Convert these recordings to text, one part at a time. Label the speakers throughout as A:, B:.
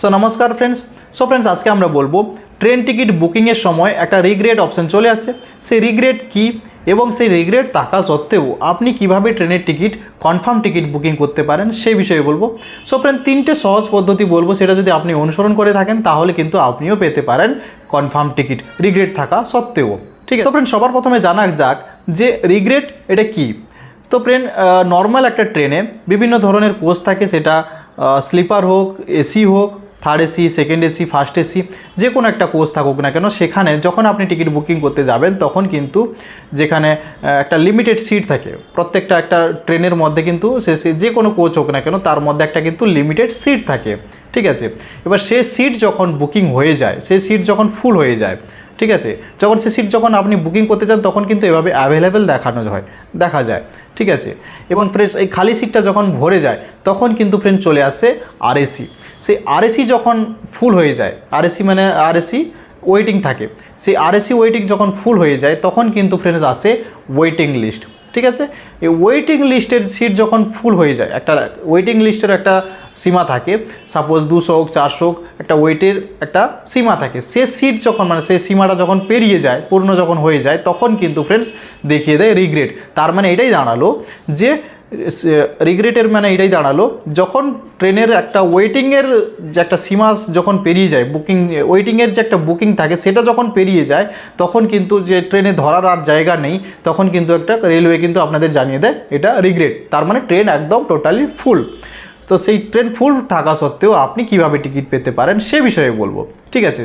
A: So নমস্কার friends so friends আজকে আমরা বলব ট্রেন টিকিট বুকিংয়ের সময় একটা রিগ্রেট অপশন চলে আসে। সেই রিগ্রেট কি এবং সেই রিগ্রেট থাকা সত্ত্বেও আপনি কীভাবে ট্রেনের টিকিট কনফার্ম টিকিট বুকিং করতে পারেন সেই বিষয়ে বলব। সো ফ্রেন্ড তিনটে সহজ পদ্ধতি বলব, সেটা যদি আপনি অনুসরণ করে থাকেন, তাহলে কিন্তু আপনিও পেতে পারেন কনফার্ম টিকিট রিগ্রেট থাকা সত্ত্বেও। ঠিক আছে? তো ফ্রেন্ড সবার প্রথমে জানা যাক যে রিগ্রেট এটা কি। তো ফ্রেন্ড নর্মাল একটা ট্রেনে বিভিন্ন ধরনের কোচ থাকে, সেটা স্লিপার হোক এসি হোক third AC second AC first AC যে কোনো একটা কোচ থাকুক না কেন, সেখানে যখন আপনি টিকিট বুকিং করতে যাবেন, তখন কিন্তু যেখানে একটা লিমিটেড সিট থাকে, প্রত্যেকটা একটা ট্রেনের মধ্যে কিন্তু সে সে- যে কোনো কোচ হোক না কেন, তার মধ্যে একটা কিন্তু লিমিটেড সিট থাকে, ঠিক আছে? এবার সে সিট যখন বুকিং হয়ে যায় সেই সিট যখন ফুল হয়ে যায়, ঠিক আছে? যখন সে সিট যখন আপনি বুকিং করতে চান তখন কিন্তু এভাবে অ্যাভেলেবেল দেখানো হয়, দেখা যায়, ঠিক আছে? এবং ফ্রেন্ডস এই খালি সিটটা যখন ভরে যায়, তখন কিন্তু ফ্রেন্ড চলে আসে আরএসি সেই আরএসি যখন ফুল হয়ে যায় আরএসি মানে আরএসি ওয়েটিং থাকে, সেই আরএসি ওয়েটিং যখন ফুল হয়ে যায়, তখন কিন্তু ফ্রেন্ডস আসে ওয়েটিং লিস্ট ঠিক আছে? এই ওয়েটিং লিস্টের সিট যখন ফুল হয়ে যায়, একটা ওয়েটিং লিস্টের একটা সীমা থাকে সাপোজ দুশো হোক, চারশো হোক, একটা ওয়েটের একটা সীমা থাকে, সে সিট যখন মানে সেই সীমাটা যখন পেরিয়ে যায়, পূর্ণ যখন হয়ে যায়, তখন কিন্তু ফ্রেন্ডস দেখিয়ে দেয় রিগ্রেট তার মানে এটাই দাঁড়াল যে রিগ্রেটের মানে এটাই দাঁড়াল। যখন ট্রেনের একটা ওয়েটিংয়ের যে একটা সীমা যখন পেরিয়ে যায় বুকিং ওয়েটিংয়ের যে একটা বুকিং থাকে, সেটা যখন পেরিয়ে যায়, তখন কিন্তু যে ট্রেনে ধরার আর জায়গা নেই, তখন কিন্তু একটা রেলওয়ে কিন্তু আপনাদের জানিয়ে দেয়, এটা রিগ্রেট তার মানে ট্রেন একদম টোটালি ফুল তো সেই ট্রেন ফুল থাকা সত্ত্বেও আপনি কীভাবে টিকিট পেতে পারেন, সে বিষয়ে বলব। ঠিক আছে?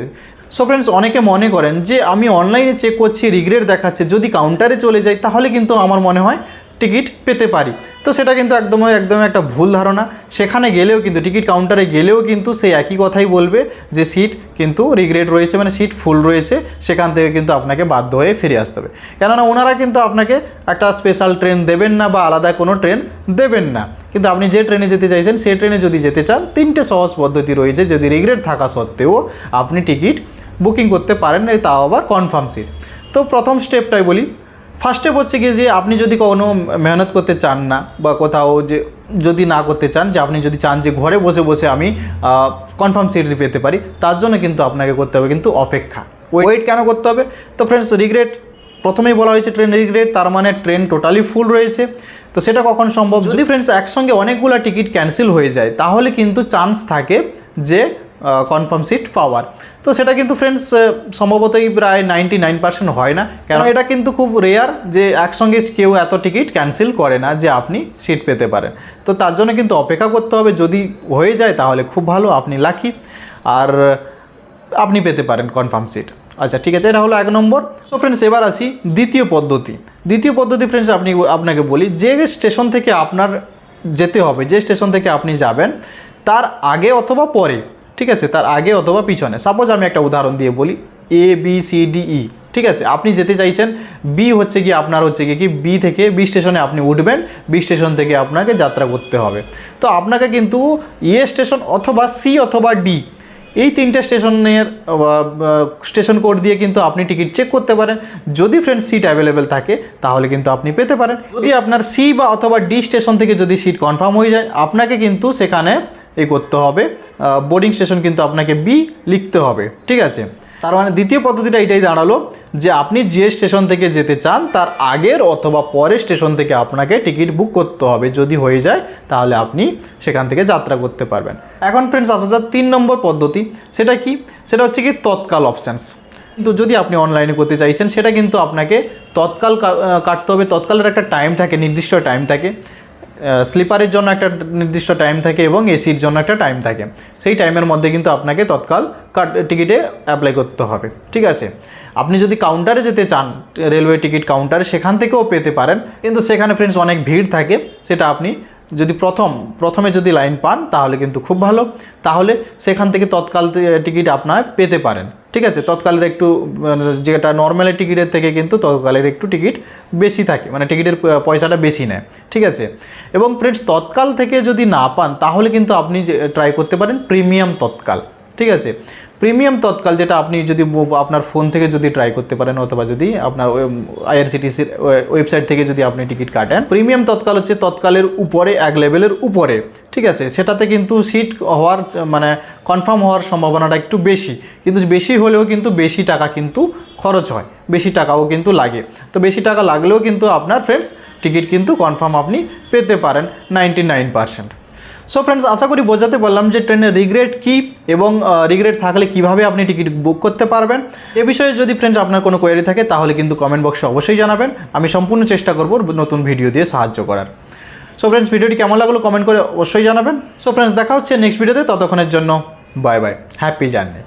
A: সো ফ্রেন্ডস অনেকে মনে করেন যে, আমি অনলাইনে চেক করছি রিগ্রেট দেখাচ্ছে। যদি কাউন্টারে চলে যাই, তাহলে কিন্তু আমার মনে হয় টিকিট পেতে পারি। তো সেটা কিন্তু একদমই একদমই একটা ভুল ধারণা। সেখানে গেলেও কিন্তু, টিকিট কাউন্টারে গেলেও কিন্তু সেই একই কথাই বলবে যে সিট কিন্তু রিগ্রেট রয়েছে মানে সিট ফুল রয়েছে, সেখান থেকে কিন্তু আপনাকে বাধ্য হয়ে ফিরে আসতে হবে। কেননা ওনারা কিন্তু আপনাকে একটা স্পেশাল ট্রেন দেবেন না বা আলাদা কোনো ট্রেন দেবেন না। কিন্তু আপনি যে ট্রেনে যেতে চাইছেন, সেই ট্রেনে যদি যেতে চান, তিনটে সহজ পদ্ধতি রয়েছে যদি রিগ্রেট থাকা সত্ত্বেও আপনি টিকিট বুকিং করতে পারেন, তাও আবার কনফার্ম সিট তো প্রথম স্টেপটাই বলি ফার্স্ট স্টেপ হচ্ছে গিয়ে যে আপনি যদি কোনো মেহনত করতে চান না বা কোথাও যে যদি না করতে চান যে আপনি যদি চান যে ঘরে বসে বসে আমি কনফার্ম সিট পেতে পারি তার জন্য কিন্তু আপনাকে করতে হবে কিন্তু অপেক্ষা। ওয়েট কেন করতে হবে? তো ফ্রেন্ডস রিগ্রেট প্রথমেই বলা হয়েছে ট্রেন রিগ্রেট তার মানে ট্রেন টোটালি ফুল রয়েছে। তো সেটা কখন সম্ভব? যদি ফ্রেন্ডস একসঙ্গে অনেকগুলো টিকিট ক্যান্সেল হয়ে যায় তাহলে কিন্তু চান্স থাকে যে কনফার্ম সিট পাওয়ার। তো সেটা কিন্তু ফ্রেন্ডস সম্ভবতই প্রায় নাইনটি নাইন পার্সেন্ট হয় না। কেন এটা কিন্তু খুব রেয়ার যে একসঙ্গে কেউ এত টিকিট ক্যান্সেল করে না যে আপনি সিট পেতে পারেন। তো তার জন্য কিন্তু অপেক্ষা করতে হবে। যদি হয়ে যায় তাহলে খুব ভালো আপনি লাকি আর আপনি পেতে পারেন কনফার্ম সিট আচ্ছা ঠিক আছে এটা হলো এক নম্বর। সো ফ্রেন্ডস এবার আসি দ্বিতীয় পদ্ধতি। দ্বিতীয় পদ্ধতি ফ্রেন্ডস আপনি আপনাকে বলি যে স্টেশন থেকে আপনার যেতে হবে যে স্টেশন থেকে আপনি যাবেন তার আগে অথবা পরে ঠিক আছে? তার আগে অথবা পিছনে। সাপোজ আমি একটা উদাহরণ দিয়ে বলি A B C D E ঠিক আছে? আপনি যেতে চাইছেন বি হচ্ছে কি আপনার হচ্ছে কি কি বি থেকে বি স্টেশনে আপনি উঠবেন বি স্টেশন থেকে আপনাকে যাত্রা করতে হবে। তো আপনাকে কিন্তু এ স্টেশন অথবা সি অথবা ডি এই তিনটে স্টেশনের স্টেশন কোড দিয়ে কিন্তু আপনি টিকিট চেক করতে পারেন। যদি ফ্রেন্ড সিট অ্যাভেলেবেল থাকে তাহলে কিন্তু আপনি পেতে পারেন। যদি আপনার সি বা অথবা ডি স্টেশন থেকে যদি সিট কনফার্ম হয়ে যায় আপনাকে কিন্তু সেখানে এ করতে হবে। বোর্ডিং স্টেশন কিন্তু আপনাকে বি লিখতে হবে। ঠিক আছে? তার মানে দ্বিতীয় পদ্ধতিটা এটাই দাঁড়াল যে আপনি যে স্টেশন থেকে যেতে চান, তার আগের অথবা পরের স্টেশন থেকে আপনাকে টিকিট বুক করতে হবে। যদি হয়ে যায়, তাহলে আপনি সেখান থেকে যাত্রা করতে পারবেন। এখন ফ্রেন্ডস আসা যাক তিন নম্বর পদ্ধতি। সেটা কি? সেটা হচ্ছে কি তৎকাল অপশানস কিন্তু যদি আপনি অনলাইনে করতে চাইছেন, সেটা কিন্তু আপনাকে তৎকাল কাটতে হবে। তৎকালের একটা টাইম থাকে, নির্দিষ্ট টাইম থাকে। স্লিপারের জন্য একটা নির্দিষ্ট টাইম থাকে এবং এসির জন্য একটা টাইম থাকে। সেই টাইমের মধ্যে কিন্তু আপনাকে তৎকাল কাট টিকিটে অ্যাপ্লাই করতে হবে। ঠিক আছে? আপনি যদি কাউন্টারে যেতে চান রেলওয়ে টিকিট কাউন্টারে সেখান থেকেও পেতে পারেন। কিন্তু সেখানে ফ্রেন্ডস অনেক ভিড় থাকে, সেটা আপনি যদি প্রথম, প্রথমে যদি লাইন পান, তাহলে কিন্তু খুব ভালো। তাহলে সেখান থেকে তৎকাল টিকিট আপনার পেতে পারেন। ঠিক আছে? তৎকালের একটু, যেটা নর্মালি টিকিটের থেকে কিন্তু তৎকালের একটু টিকিট বেশি থাকে। মানে টিকিটের পয়সাটা বেশি নেয়। ঠিক আছে? এবং ফ্রেন্ডস তৎকাল থেকে যদি না পান, তাহলে কিন্তু আপনি ট্রাই করতে পারেন প্রিমিয়াম তৎকাল। ঠিক আছে? প্রিমিয়াম তৎকাল যেটা আপনি যদি আপনার ফোন থেকে যদি ট্রাই করতে পারেন অথবা যদি আপনার আইআরসিটিসির ওয়েবসাইট থেকে যদি আপনি টিকিট কাটেন প্রিমিয়াম তৎকাল হচ্ছে তৎকালের উপরে, এক লেভেলের উপরে, ঠিক আছে? সেটাতে কিন্তু সিট হওয়ার মানে কনফার্ম হওয়ার সম্ভাবনাটা একটু বেশি। কিন্তু বেশি হলেও কিন্তু বেশি টাকা কিন্তু খরচ হয়। বেশি টাকাও কিন্তু লাগে। তো বেশি টাকা লাগলেও কিন্তু আপনার ফ্রেন্ডস টিকিট কিন্তু কনফার্ম আপনি পেতে পারেন নাইনটি নাইন সো ফ্রেন্ডস আশা করি বোঝাতে পারলাম যে ট্রেনের রিগ্রেট কি এবং রিগ্রেট থাকলে কীভাবে আপনি টিকিট বুক করতে পারবেন। এ বিষয়ে যদি ফ্রেন্ডস আপনার কোনো কোয়েরি থাকে, তাহলে কিন্তু কমেন্ট বক্সে অবশ্যই জানাবেন। আমি সম্পূর্ণ চেষ্টা করব নতুন ভিডিও দিয়ে সাহায্য করার। সো ফ্রেন্ডস ভিডিওটি কেমন লাগল কমেন্ট করে অবশ্যই জানাবেন। সো ফ্রেন্ডস দেখা হচ্ছে নেক্সট ভিডিওতে ততক্ষণের জন্য বাই বাই হ্যাপি জার্নি